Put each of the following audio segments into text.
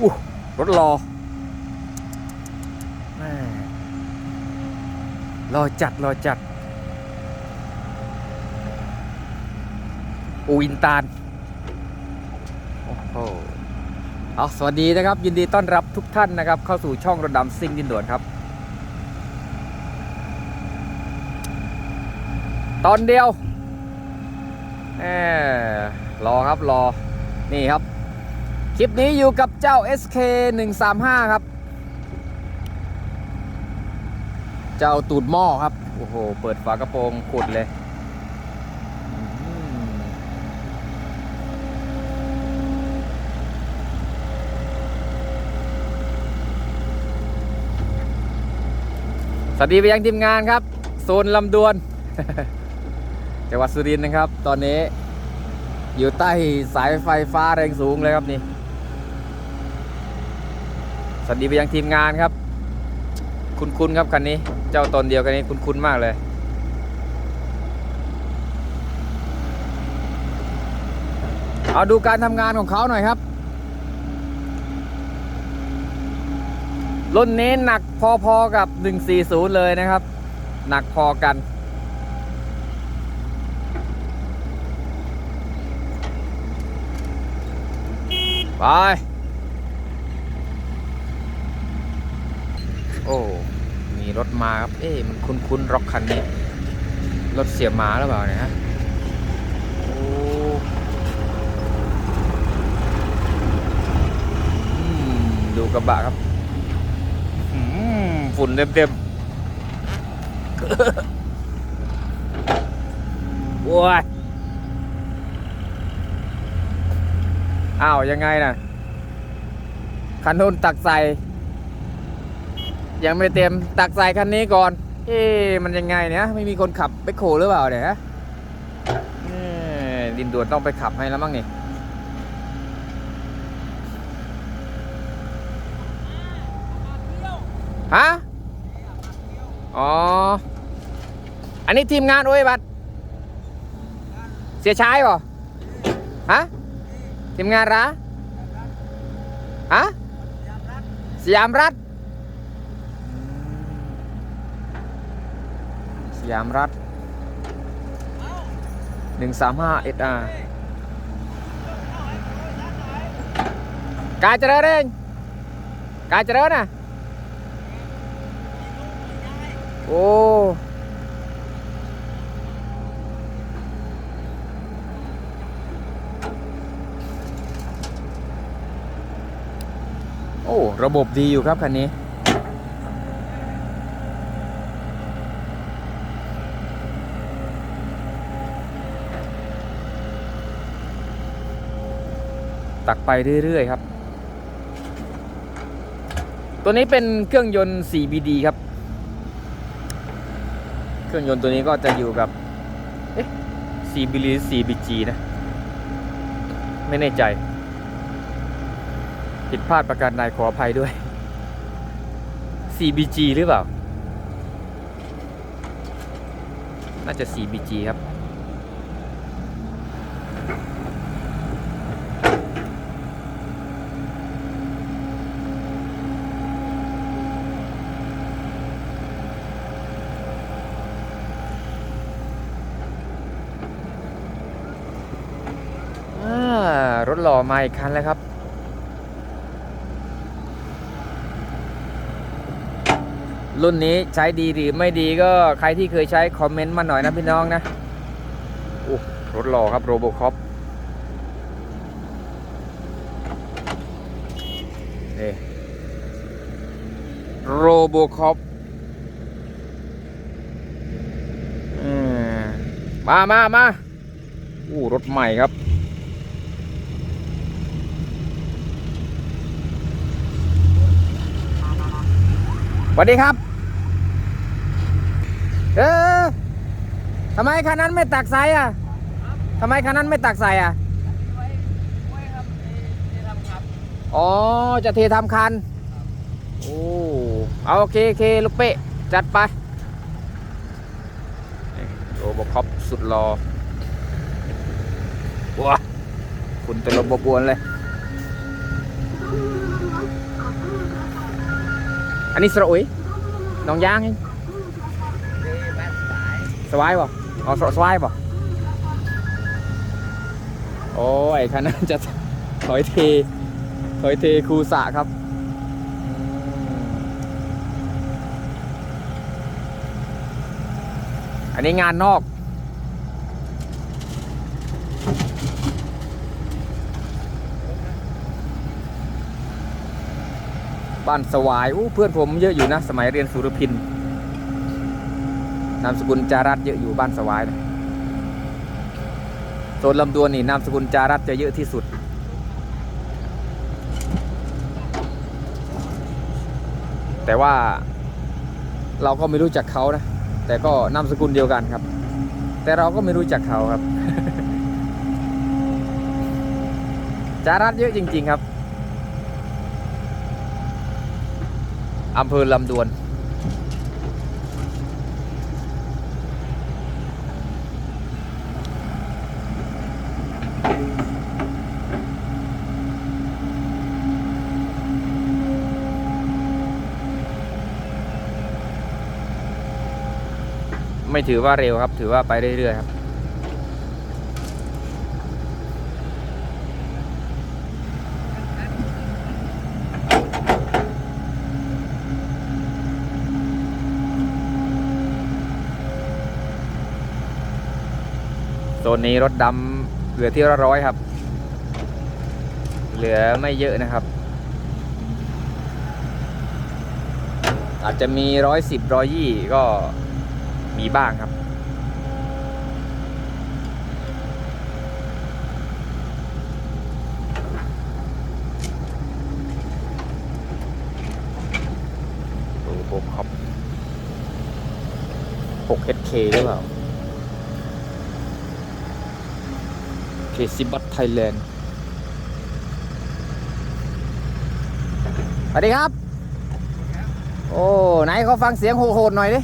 อู้รถรอแม่รอจัดรอจัดอูอินตาลโอ้โหเอาสวัสดีนะครับ ยินดีต้อนรับทุกท่านนะครับ เข้าสู่ช่องระดำซิ่งดินด่วนครับ ตอนเดียวแหมรอครับรอ นี่ครับ คลิปนี้อยู่กับเจ้า SK 135 ครับ เจ้าตูดหม้อครับ โอ้โห เปิดฝากระโปรงขุดเลย สวัสดีไปยังทีมงานครับ โซนลำดวนจังหวัดสุรินทร์นะครับ ตอนนี้อยู่ใต้สายไฟฟ้าแรงสูงเลยครับนี่ สวัสดีไปยังทีมงานครับ คุ้นๆครับคันนี้ เจ้าตนเดียวกันนี้คุ้นๆมากเลย เอาดูการทำงานของเขาหน่อยครับรุ่นนี้หนักพอๆกับ 140 เลยนะครับ หนักพอกัน ไป โอ้ มีรถมาครับ เอ๊ะมันคุ้นๆร็อกคันนี้ รถเสียหมาหรือเปล่าเนี่ยฮะโอ้ดูกระบะครับฝุ่นเต็มๆโอ้ยอ้าว ยังไงน่ะคันนู้นตักใส่ ยังไม่เต็มตักใส่คันนี้ก่อน เอ๊ะมันยังไงเนี่ยไม่มีคนขับไปโขหรือเปล่าเนี่ยฮะเอ๊ะดินด่วนต้องไปขับให้แล้วมั้งนี่ฮะอ๋อ อันนี้ทีมงานโอ้ยบัตรเสียชายป่ะฮะทีมงานร้าฮะสยามรัฐ ยามรัฐหนึ่งสามห้าเอสอาร์กายเจริญเองกายเจริญนะโอ้โอ้ ระบบดีอยู่ครับคันนี้ ตักไปเรื่อยๆครับ ตัวนี้เป็นเครื่องยนต์ 4BD ครับ เครื่องยนต์ตัวนี้ก็จะอยู่กับ เอ๊ะ 4BD หรือ 4BG นะ ไม่แน่ใจ ผิดพลาดประการใดขออภัยด้วย 4BG หรือเปล่า น่าจะ 4BG ครับ รถหล่อมาอีกคันแล้วครับ รุ่นนี้ใช้ดีหรือไม่ดีก็ใครที่เคยใช้คอมเมนต์มาหน่อยนะพี่น้องนะโอ้รถหล่อครับโรโบคอปนี่โรโบคอปมามามาอู้รถใหม่ครับ วัสดีครับ เออทำไมคันนั้นไม่ตักใส่อะทำไมคันนั้นไม่ตักใส่อะอ๋อ จะเททำคัน โอ้ เอาโอเคโอเคลูกเป๊ะจัดไปโรบคอปสุดรอว้าคุณตลบบอบวนเลย อันนี้สระอุยน้องย่างไงสวายบ่อ๋อสสวายบ่โอ้ยคันนั้นจะถอยเทถอยเทคูสะครับอันนี้งานนอก บ้านสวายอู้เพื่อนผมเยอะอยู่นะ สมัยเรียนสุรพินนามสกุลจารัตเยอะอยู่บ้านสวายนะโซนลำดวนนี่นามสกุลจารัตจะเยอะที่สุด แต่ว่าเราก็ไม่รู้จักเขานะ แต่ก็นามสกุลเดียวกันครับ แต่เราก็ไม่รู้จักเขาครับ จารัตเยอะจริง ๆ ครับ อำเภอลำดวน ไม่ถือว่าเร็วครับ ถือว่าไปเรื่อยๆครับ นนี้รถดำเหลือที่ละร้อยครับ เหลือไม่เยอะนะครับ อาจจะมีร้อยสิบร้อยยี่ก็มีบ้างครับดูโบครับ 6HK หรือเปล่า เคซิบัตไทยแลนด์สวัสดีครับ โอ้ไหนเขาฟังเสียงโหดๆหน่อยดิ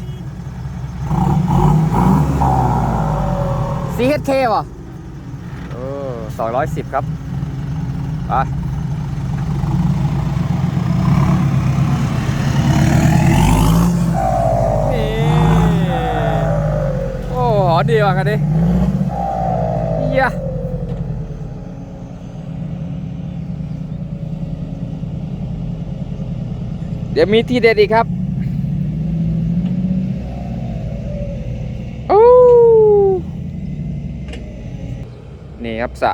CHK ป่ะเออสองร้อยสิบครับไปนี่โอ้หอดีว่ะกันดิเฮีย เดี๋ยวมีที่เด็ดอีกครับโอ้นี่ครับสะ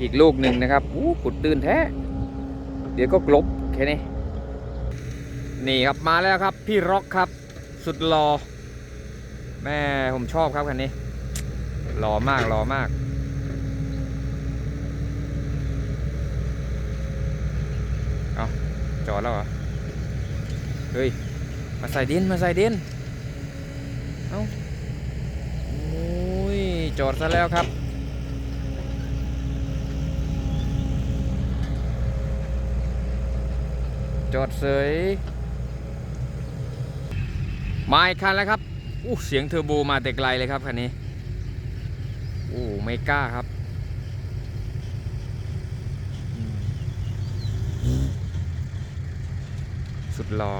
อีกลูกหนึ่งนะครับอู้ขุดตื้นแท้ เดี๋ยวก็กลบแค่นี้ นี่ครับมาแล้วครับ พี่ร็อกครับ สุดหลอแม่ผมชอบครับคันนี้หล่อมากหล่อมากเอาจอดแล้วเหรอ เฮ้ย มาใส่ดิน มาใส่ดิน เอาโอ้ย จอดซะแล้วครับ จอดเสยมาอีกคันแล้วครับอู้เสียงเทอร์โบมาแต่ไกลเลยครับคันนี้โอ้ไม่กล้าครับสุดรอ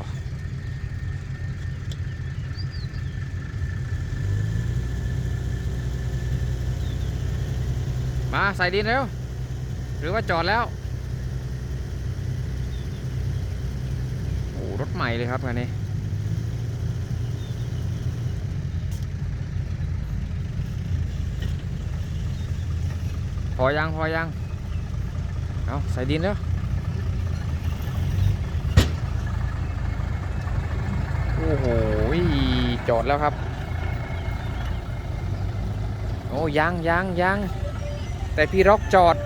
มาใส่ดินเร็วหรือว่าจอดแล้ว โอ้รถใหม่เลยครับคันนี้พอยังพอยัง เอาใส่ดินแล้วโอ้โหจอดแล้วครับ โอ้ยังยังยัง แต่พี่ร็อกจอด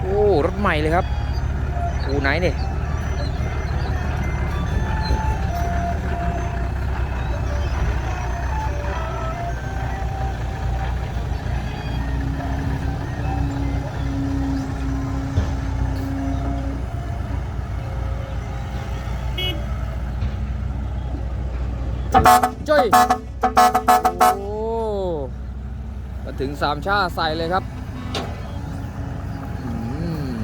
โอ้ รถใหม่เลยครับอูไหนเนี่ยจ้อยโอ้ ถึงสามชาใส่เลยครับอืม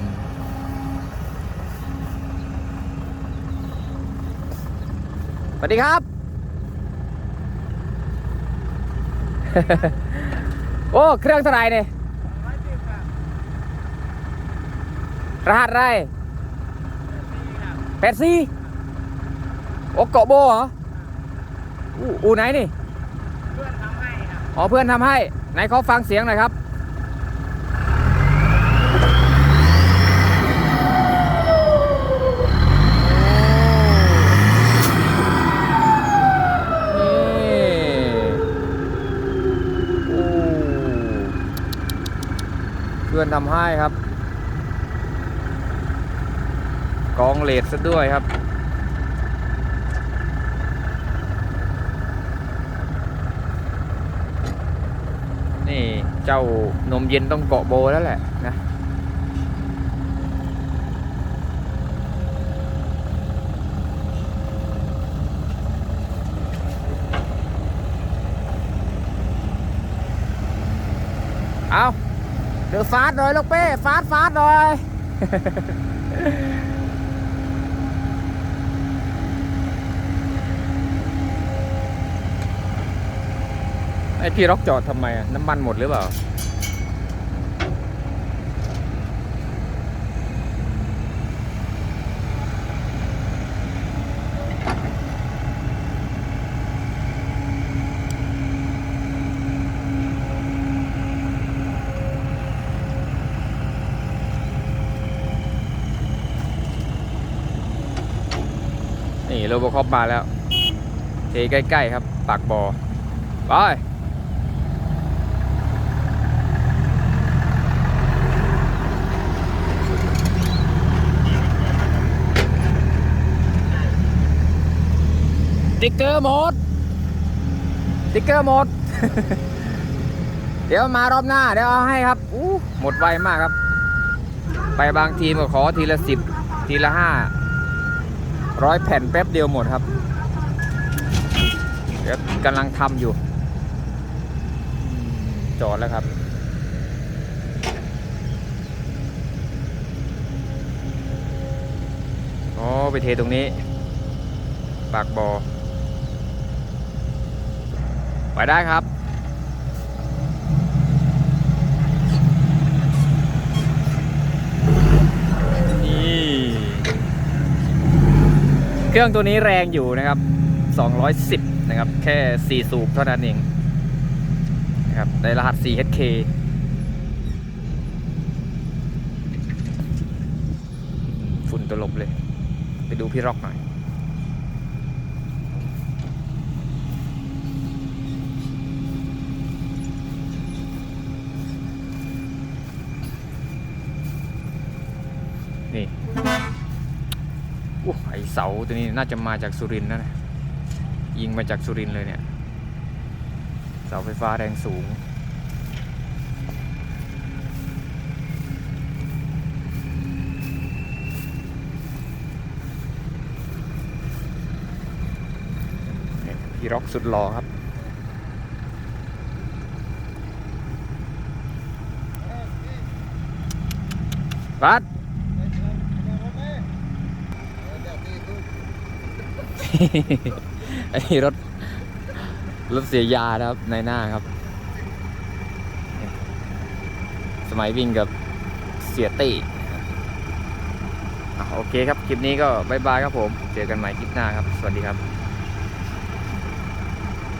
วัสดีครับ โอ้ เครื่องเท่าไหร่เนี่ยรหัสอะไรแปดสี่โอ้เกาะโบเหรออู้อูไหนนี่ เพื่อนทำให้ครับ อ๋อ เพื่อนทำให้ ไหนเขาฟังเสียงหน่อยครับเพื่อนทำให้ครับ กองเลดซะด้วยครับ นี่ เจ้านมเย็นต้องเกาะโบแล้วแหละนะเอาเดือฟาดหน่อยลูกเป้ฟาดฟาดหน่อย ไอพี่ร็อกจอดทำไมอะน้ำมันหมดหรือเปล่า นี่โรบอคอปมาแล้วเทใกล้ ๆ ครับ ปากบอ่อไป ติ๊กเกอร์หมดติ๊กเกอร์หมด เดี๋ยวมารอบหน้า เดี๋ยวเอาให้ครับอู้หมดไวมากครับ ไปบางทีมก็ขอทีละสิบทีละห้าร้อยแผ่นแป๊บเดียวหมดครับ เดี๋ยวกำลังทำอยู่ จอดแล้วครับอ๋อไปเทตรงนี้ ปากบอ่อ ไปได้ครับ นี่ เครื่องตัวนี้แรงอยู่นะครับ 210 นะครับ แค่ 4 สูบเท่านั้นเองนะครับในรหัส 4HK ฝุ่นตลบเลย ไปดูพี่ร็อกหน่อย นี่อู้ไอเสาตัวนี้น่าจะมาจากสุรินทร์นะ ยิงมาจากสุรินทร์เลยเนี่ย เสาไฟฟ้าแรงสูงนี่พี่ร็อกสุดหล่อครับบัส อันนี้รถ รถเสียยานะครับ ในหน้าครับ สมัยวิ่งกับเสียตีโอเคครับ คลิปนี้ก็บายบายครับผม เจอกันใหม่คลิปหน้าครับ สวัสดีครับ